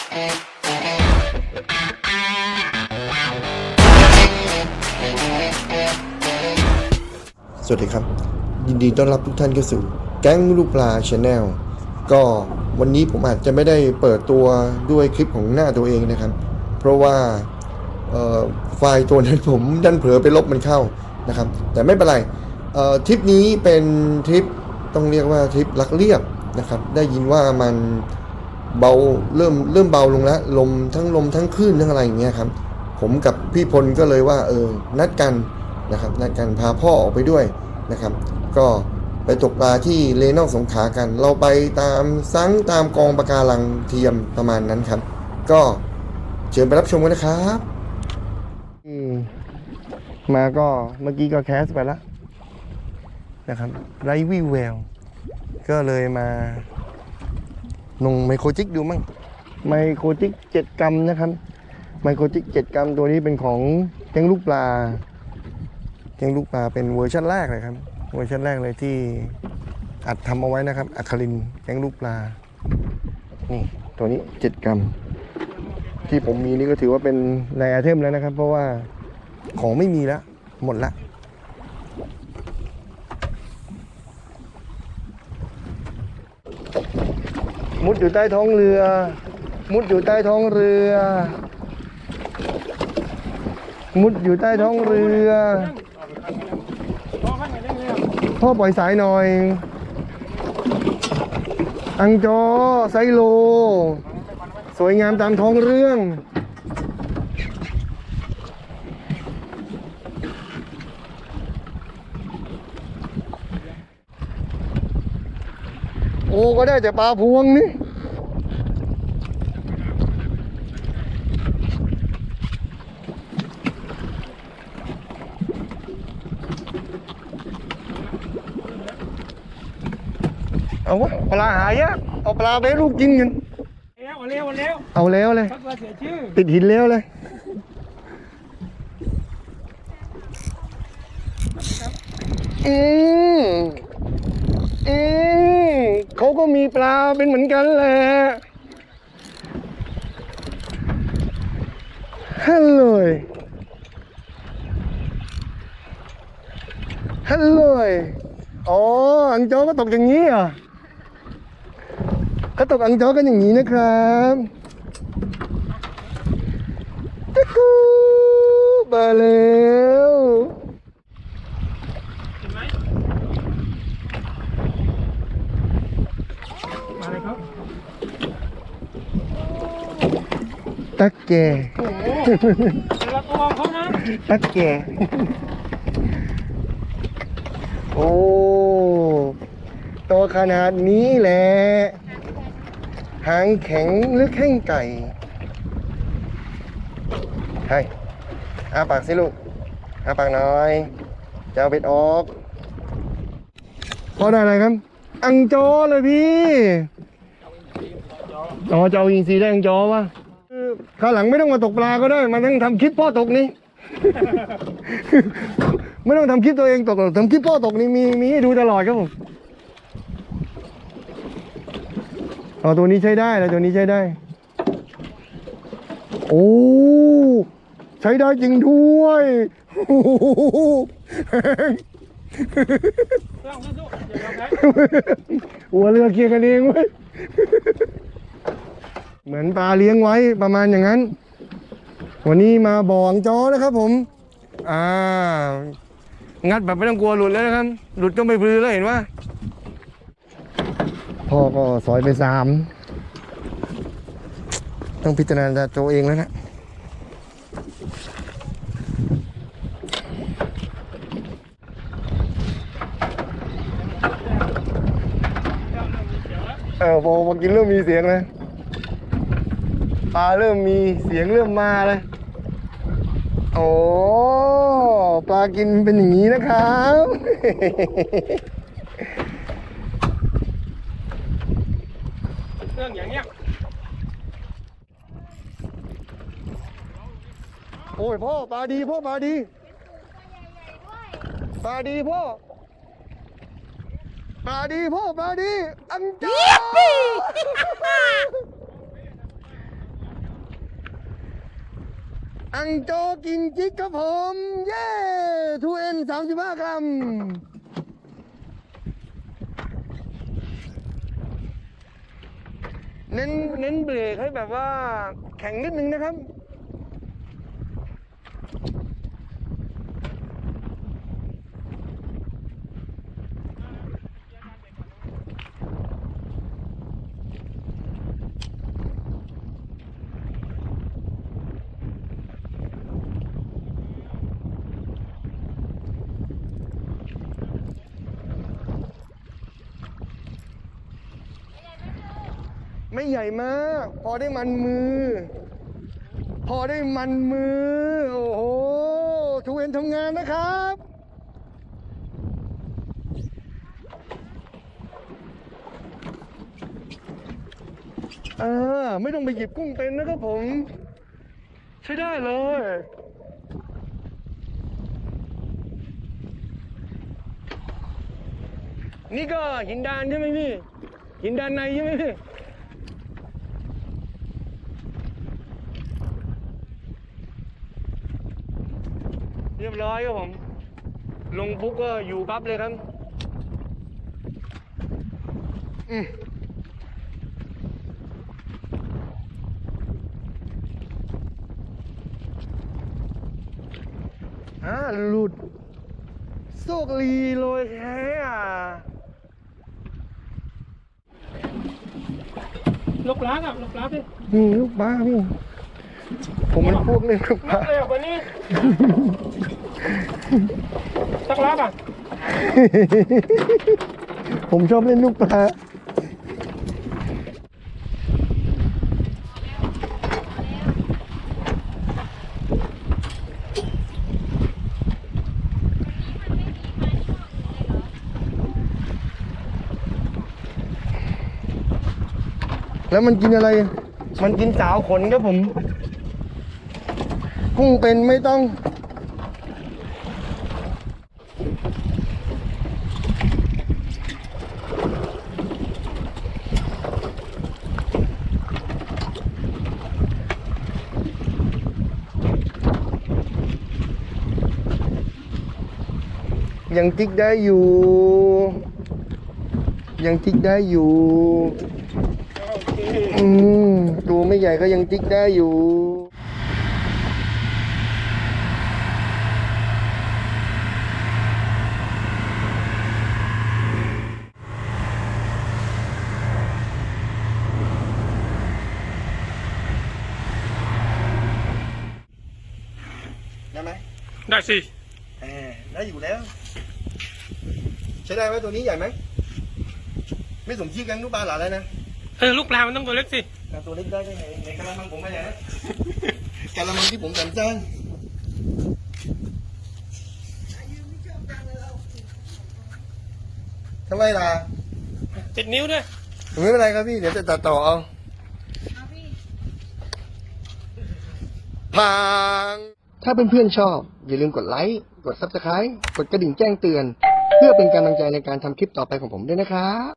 สวัสดีครับ ยินดีต้อนรับทุกท่านเข้าสู่แก๊งลูกปลาชาแนลก็วันนี้ผมอาจจะไม่ได้เปิดตัวด้วยคลิปของหน้าตัวเองนะครับ เพราะว่าไฟล์ตัวนั้นผมดันเผลอไปลบมันเข้านะครับ แต่ไม่เป็นไรทริปนี้เป็นทริปต้องเรียกว่าทริปลักเรียบนะครับ ได้ยินว่ามัน เบาเริ่มเริ่มเบาลงแล้วลมทั้งลมทั้งคลื่นทั้งอะไรอย่างเงี้ยครับ ผมกับพี่พลก็เลยว่าเออนัดกันนะครับนัดกันพาพ่อออกไปด้วยนะครับ ก็ไปตกปลาที่เลนอกสงขากัน เราไปตามซังตามกองปะการังเทียมประมาณนั้นครับ ก็เชิญไปรับชมกันนะครับมาก็เมื่อกี้ก็แคสไปแล้วนะครับไรวิวแววก็เลยมา ลงไมโครจิกดูมั่งไมโครจิกเจ็ดกรัมนะครับ ไมโครจิกเจ็ดกรัมตัวนี้เป็นของแกงลูกปลาแกงลูกปลาเป็นเวอร์ชันแรกเลยครับ เวอร์ชันแรกเลยที่อัดทำเอาไว้นะครับอัครินแกงลูกปลา นี่ตัวนี้เจ็ดกรัม ที่ผมมีนี่ก็ถือว่าเป็นแรไอเทมแล้วนะครับ เพราะว่าของไม่มีแล้วหมดละ มุดอยู่ใต้ท้องเรือ มุดอยู่ใต้ท้องเรือ มุดอยู่ใต้ท้องเรือพ่อปล่อยสายหน่อย อังจอไซโล สวยงามตามท้องเรื่อง โอ้ก็ได้แต่ปลาพวงนี่เอาวะปลาหายากเอาปลาไปให้ลูกกินกันเร็วเร็วเร็วเอาแล้วเลยพักว่าเสียชื่อติดหินแล้วเลยอืมอืม เขาก็มีปลาเป็นเหมือนกันแหละฮัลโหลฮัลโหลอ๋อ อังโจก็ตกอย่างนี้เหรอะก็ตกอังโจกันอย่างนี้นะครับจ๊กกูมาแล้ว เห็นไหมมาเลยครับ ตักแก โอ้โหเราตัวเขานะตักแกโอ้ตัวขนาดนี้แหละ หางแข็งหรือแข้งไก่ให้อาปากสิลูกอาปากหน่อย จะเอาเบ็ดออก พอได้อะไรครับ อังจอเลยพี่ อ๋อจะเอาอินซีได้อังจอวะ คือคราวหลังไม่ต้องมาตกปลาก็ได้มานั่งทำคลิปพ่อตกนี่ ไม่ต้องทำคลิปตัวเองตกหรอกทำคลิปพ่อตกนี่มีมีให้ดูตลอดครับผมเอาตัวนี้ใช้ได้แล้วตัวนี้ใช้ได้ โอ้ใช้ได้จริงด้วยโอ้โหเครื่องสู้ๆอย่ายอมแพ้หัวเรือเคลียร์กันเองเว้ย เหมือนปลาเลี้ยงไว้ประมาณอย่างนั้น วันนี้มาบ่องจอนะครับผม อ่า งัดแบบไม่ต้องกลัวหลุดเลยนะครับ หลุดก็ไม่พลือแล้วเห็นว่าพ่อก็สอยไปสาม ต้องพิจารณาตัวเองแล้วนะเออพอพอกินเริ่มมีเสียงเลยป ลาเริ่มมีเสียงเริ่มมาเลยโอ้ปลากินเป็นอย่างนี้นะครับ เครื่องอย่างเงี้ยโอ้ยพ่อปลาดีพ่อปลาดีปลาดีพ่อปลาดีพ่อปลาดีอังจ้า อังโจกินจิกครับผม เย้ทูเอ็นสามสิบห้ากรัมเน้นเน้นเบรกให้แบบว่าแข็งนิดนึงนะครับ ไม่ใหญ่มาก พอได้มันมือ พอได้มันมือ โอ้โหทูเอ็นทำงานนะครับเออไม่ต้องไปหยิบกุ้งเป็นนะครับผม ใช้ได้เลย นี่ก็หินดานใช่ไหมพี่ หินดานในใช่ไหมพี่ เรียบร้อยครับผม ลงปุ๊บก็อยู่ปั๊บเลยครับอืมอ่าหลุดโซกลีโรยแท้อะลูกล้างอะลูกล้างพี่นี่ลูกบ้าพี่ ผมมันพวกเล่นลูกบ้าเร็วกว่านี้สักล้างอะ ผมชอบเล่นลูกปลาแล้วมันกินอะไร มันกินสาวขนครับผม กุ้งเป็นไม่ต้อง ยังจิกได้อยู่ ยังจิกได้อยู่อืมตัวไม่ใหญ่ก็ยังจิกได้อยู่ ได้สิเออได้อยู่แล้ว ใช้ได้ไหมตัวนี้ใหญ่ไหม ไม่สมชื่อกันลูกปลาหลาแล้วนะเออลูกปลามันต้องตัวเล็กสิการตัวเล็กได้ได้ไงในกะละมังผมไม่ใหญ่นะกะละมังที่ผมแต่งจ้างทำไมล่ะติดนิ้วด้วยไม่เป็นไรครับพี่เดี๋ยวจะตัดต่อเอา พัง ถ้าเพื่อนๆชอบ อย่าลืมกดไลค์ กด subscribe กดกระดิ่งแจ้งเตือน เพื่อเป็นกำลังใจในการทำคลิปต่อไปของผมด้วยนะครับ